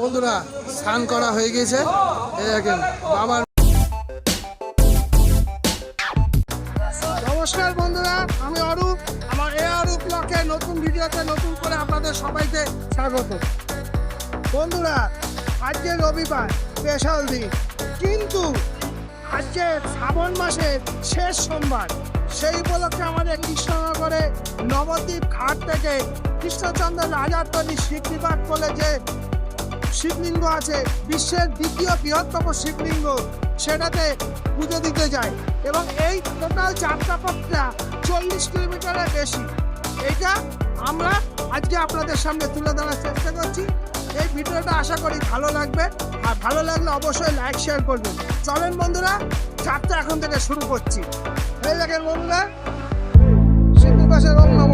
বন্ধুরা, স্নান করা হয়ে গেছে। দেখেন, বাবার নমস্কার বন্ধুরা, আমি অরূপ। আমার এ অরূপ ব্লকে নতুন ভিডিওতে নতুন করে আপনাদের সবাইকে স্বাগত। বন্ধুরা, আজকে রবিবার স্পেশাল দিন। কিন্তু আজকে শ্রাবণ মাসের শেষ সোমবার। সেই উপলক্ষে আমাদের কৃষ্ণনগরে নবদ্বীপ ঘাট থেকে কৃষ্ণচন্দ্র রাজার তৈরি স্বীকৃপাঠ বলে যে শিবলিঙ্গ আছে, বিশ্বের দ্বিতীয় বৃহত্তম শিবলিঙ্গ। সেটাতে পুজো দিতে যায় এবং এই টোটাল যাত্রাপথটা চল্লিশ কিলোমিটারের বেশি। এটা আমরা আজকে আপনাদের সামনে তুলে ধরার চেষ্টা করছি। এই ভিডিওটা আশা করি ভালো লাগবে। আর ভালো লাগলে অবশ্যই লাইক শেয়ার করবেন। চলেন বন্ধুরা, যাত্রা এখন থেকে শুরু করছি। এই দেখেন বন্ধুরা সিন্ধু পাশে রং নম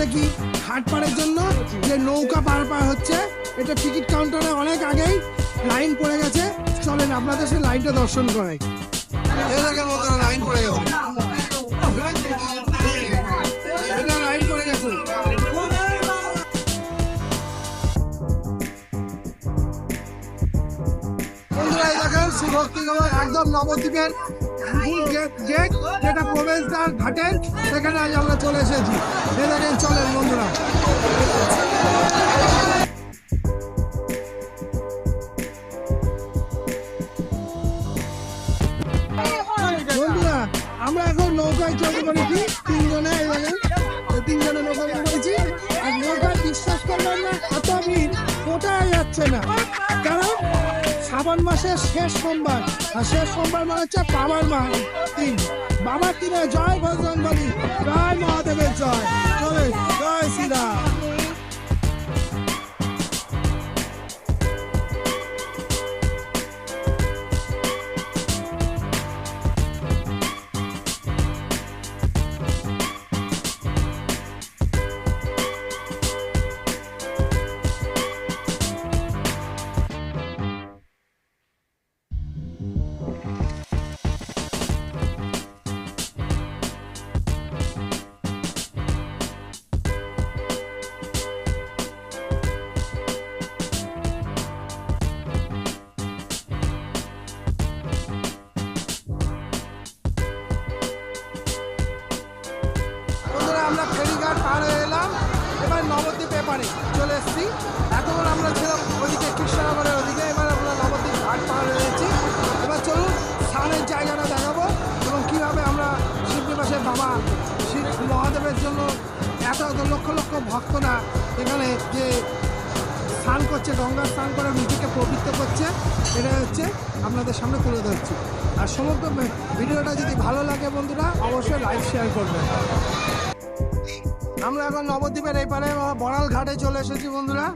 দেখি হাটপাড়ের জন্য যে নৌকা পার পার হচ্ছে। এটা টিকিট কাউন্টারে অনেক আগেই লাইন পড়ে গেছে। চলেন, আপনাদের সে লাইনটা দর্শন করাই। লাইন লাইন দেখেন শ্রীভক্তিনগর একদম নবদ্বীপের যেটা প্রবেশদ্বার ঘাটের সেখানে আজ আমরা চলে এসেছি। চলেন বন্ধুরা। আমরা এখন নৌকায় চলতে পারিছি। তিনজনে শ্রাবণ মাসের শেষ সোমবার। আর শেষ সোমবার মানে হচ্ছে বাবার মা তিন বাবার দিনে জয় বলি। জয় মহাদেবের জয়। জয় শ্রীরাম। লক্ষ লক্ষ ভক্তরা এখানে যে স্নান করছে, গঙ্গার স্নান করে নিজেকে পবিত্র করছে। এটা হচ্ছে আপনাদের সামনে তুলে ধরছি। আর সমগ্র ভিডিওটা যদি ভালো লাগে বন্ধুরা, অবশ্যই লাইক শেয়ার করবেন। আমরা এখন নবদ্বীপের এই পারে বড়াল ঘাটে চলে এসেছি বন্ধুরা।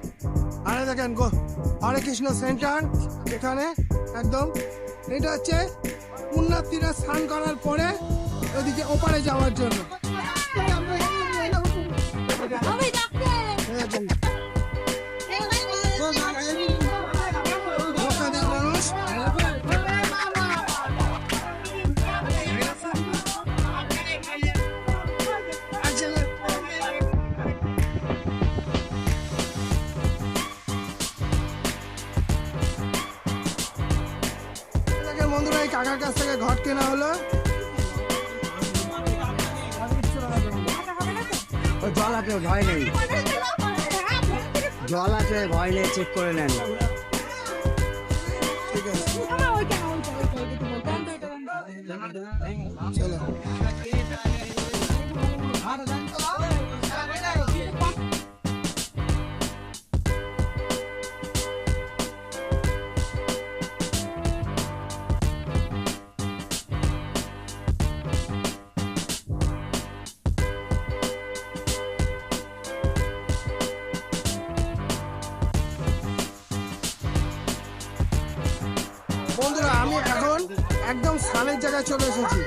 আরে দেখেন গো, হরে কৃষ্ণ সেন্টার এখানে একদম। এটা হচ্ছে পুণ্যার্থীরা স্নান করার পরে ওদিকে ওপারে যাওয়ার জন্য। বন্ধুরা এই কাকার কাছ থেকে ঘট কেনা হলো। জল আছে ভয় নেই। জল আছে ভয় নেই চেক করে নেন। ঠিক আছে। চলো। একদম স্নানের জায়গায় চলে এসেছি।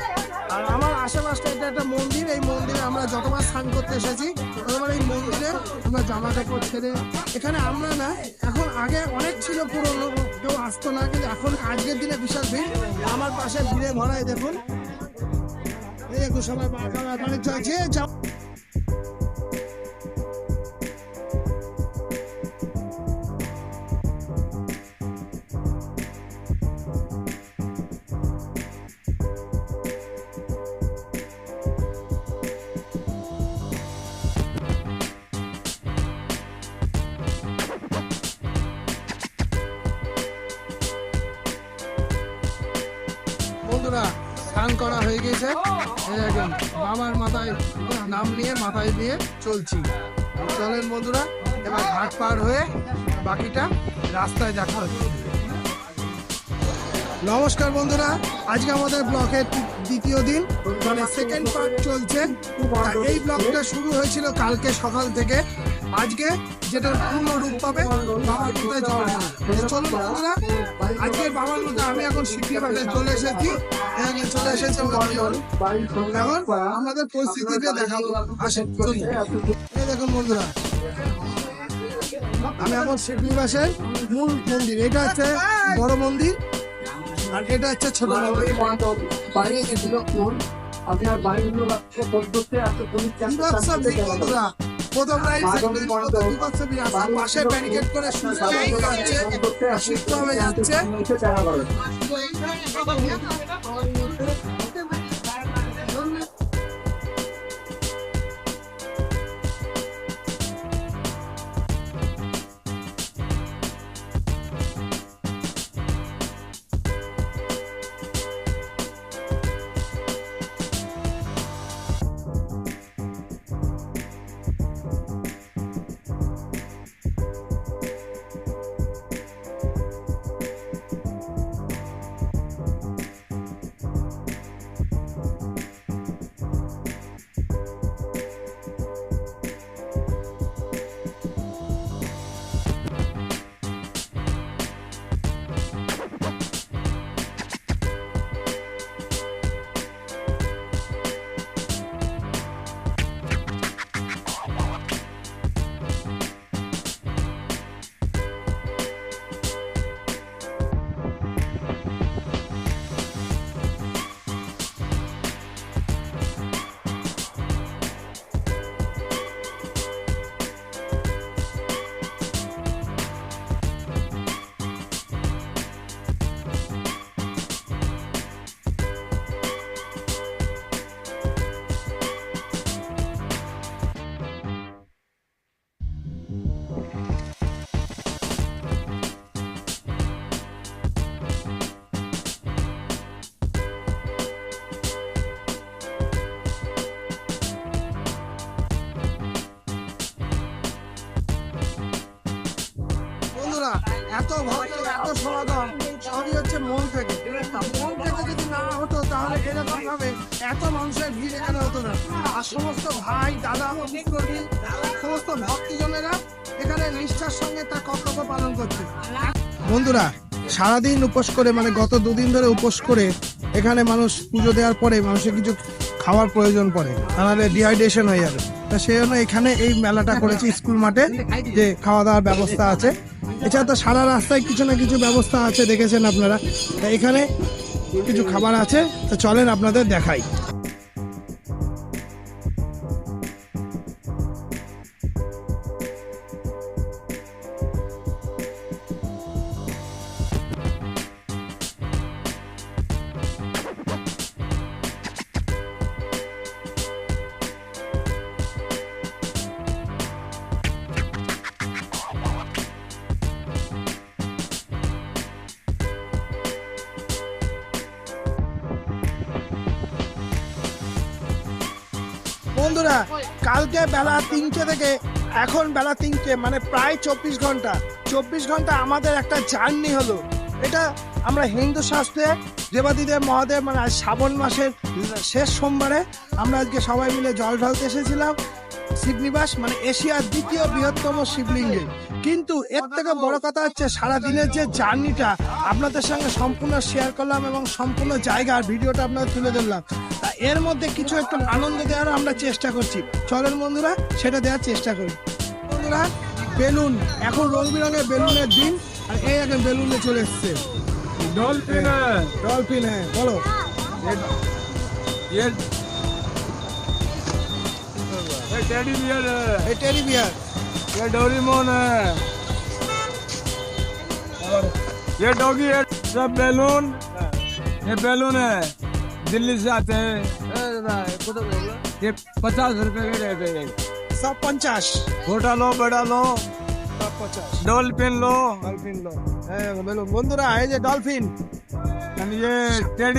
আর আমার আশেপাশটা এটা একটা মন্দির, এই মন্দিরে আমরা যতবার স্নান করতে এসেছি, ততবার এই মন্দিরে আমরা জামা কাপড় ছেড়ে, এখানে আমরা না, এখন আগে অনেক ছিল পুরনো, কেউ আসতো না, কিন্তু এখন আজকের দিনে বিশাল ভিড়। আমার পাশে ভিড়ে ভরাই দেখুন। এই দেখুন সবাই যে যা চলছি। চলেন বন্ধুরা, এবার ঘাট পার হয়ে বাকিটা রাস্তায় দেখা হচ্ছে। নমস্কার বন্ধুরা, আজকে আমাদের ব্লকের দ্বিতীয় দিন মানে সেকেন্ড পার্ট চলছে। এই ব্লকটা শুরু হয়েছিল কালকে সকাল থেকে। আজকে যেটা পূর্ণ রূপ পাবে বাবার কোথায় চলুন বন্ধুরা আজকের বাবার মধ্যে আমি এখন শিক্ষিবাসে চলে এসেছি। এখানে চলে এসেছি এখন আমাদের পরিস্থিতিটা দেখাবো। আসেন দেখুন বন্ধুরা আমি এখন মূল মন্দির। এটা হচ্ছে বড় মন্দির আর এটা হচ্ছে ছোট মন্দির। ভিড় বন্ধুরা। প্রথম রাইড, সেকেন্ড রাইড, পাশে ব্যারিকেড করে সুস্থ হয়ে যাচ্ছে, সমস্ত ভাই, দাদা সমস্ত ভক্তজনেরা এখানে নিষ্ঠার সঙ্গে তার কর্তব্য পালন করছে। বন্ধুরা, সারাদিন উপোস করে মানে গত দুদিন ধরে উপোস করে এখানে মানুষ পুজো দেওয়ার পরে মানুষের কিছু খাওয়ার প্রয়োজন পড়ে। তাহলে ডিহাইড্রেশন হয়ে যাবে। তা সেই জন্য এখানে এই মেলাটা করেছি স্কুল মাঠে, যে খাওয়া দাওয়ার ব্যবস্থা আছে। এছাড়া তো সারা রাস্তায় কিছু না কিছু ব্যবস্থা আছে, দেখেছেন আপনারা। তা এখানে কিছু খাবার আছে, তো চলেন আপনাদের দেখাই। কালকে বেলা তিনটে থেকে, এখন বেলা তিনটে মানে প্রায় চব্বিশ ঘণ্টা। চব্বিশ ঘণ্টা আমাদের একটা জার্নি হলো। এটা আমরা হিন্দু শাস্ত্রে, দেবাদিদেব মহাদেব মানে শ্রাবণ মাসের শেষ সোমবারে আমরা আজকে সবাই মিলে জল ঢালতে এসেছিলাম। শিবনিবাস মানে এশিয়ার দ্বিতীয় বৃহত্তম শিবলিঙ্গে। কিন্তু এর থেকে বড় কথা হচ্ছে সারাদিনের যে জার্নিটা আপনাদের সঙ্গে সম্পূর্ণ শেয়ার করলাম এবং সম্পূর্ণ জায়গার ভিডিওটা আপনাদের তুলে ধরলাম। তা এর মধ্যে কিছু একটা আনন্দ দেওয়ারও আমরা চেষ্টা করছি। চলেন বন্ধুরা সেটা দেওয়ার চেষ্টা করি। বন্ধুরা বেলুন এখন রং বেরঙের বেলুনের দিন আর এই এখন বেলুনে চলে এসছে। ডলফিন ডলফিন হ্যাঁ। বলো ये टेडी बियर है टेडी बियर ये डोरीमोन है। ये डॉगी है। सब बैलून ये बैलून है। दिल्ली से आते हैं। तो ये पचास रुपए के रहते हैं। सब पचास। छोटा लो बड़ा लो। सब पचास। डॉल्फिन लो। डॉल्फिन लो। बंधुरा है ये डॉल्फिन।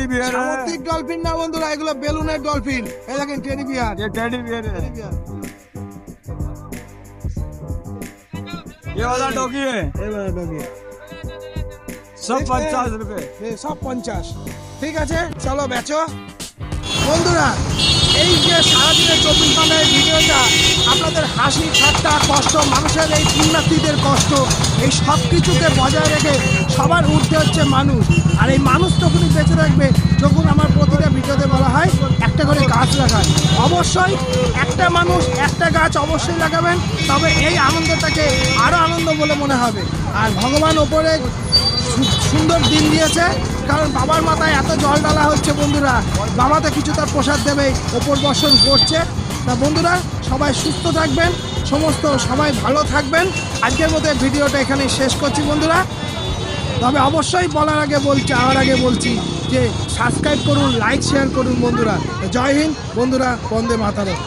बियर है সামুদ্রিক ডলফিন না বন্ধুরা এগুলো বেলুনের ডলফিন এই দেখেন টেডি বিয়ার ये टेडी बियर है ये वाला डॉगी है सब पचास रुपए সব পঞ্চাশ ঠিক আছে চলো বেচো বন্ধুরা এই যে সারাদিনের চব্বিশ ঘণ্টার ভিডিওটা, আপনাদের হাসি, ঠাট্টা, কষ্ট, মানুষের এই পুণ্যার্থীদের কষ্ট, এই সব কিছুকে বজায় রেখে সবার উঠতে হচ্ছে মানুষ। আর এই মানুষ তখনই বেঁচে থাকবে, যখন আমার প্রতিটা ভিডিওতে বলা হয় একটা করে গাছ লাগান। অবশ্যই একটা মানুষ, একটা গাছ অবশ্যই লাগাবেন, তবে এই আনন্দটাকে আরও আনন্দ বলে মনে হবে। আর ভগবান ওপরে সুন্দর দিন দিয়েছে, কারণ বাবার মাথায় এত জল ডালা হচ্ছে বন্ধুরা। বাবা তো কিছু তার প্রসাদ দেবে, ওপর বর্ষণ করছে তা বন্ধুরা, সবাই সুস্থ থাকবেন, সমস্ত সবাই ভালো থাকবেন। আজকের মতো ভিডিওটা এখানে শেষ করছি বন্ধুরা। তবে অবশ্যই বলার আগে বলছি আর আগে বলছি যে সাবস্ক্রাইব করুন লাইক শেয়ার করুন বন্ধুরা। জয় হিন্দ বন্ধুরা বন্দে মাতারম।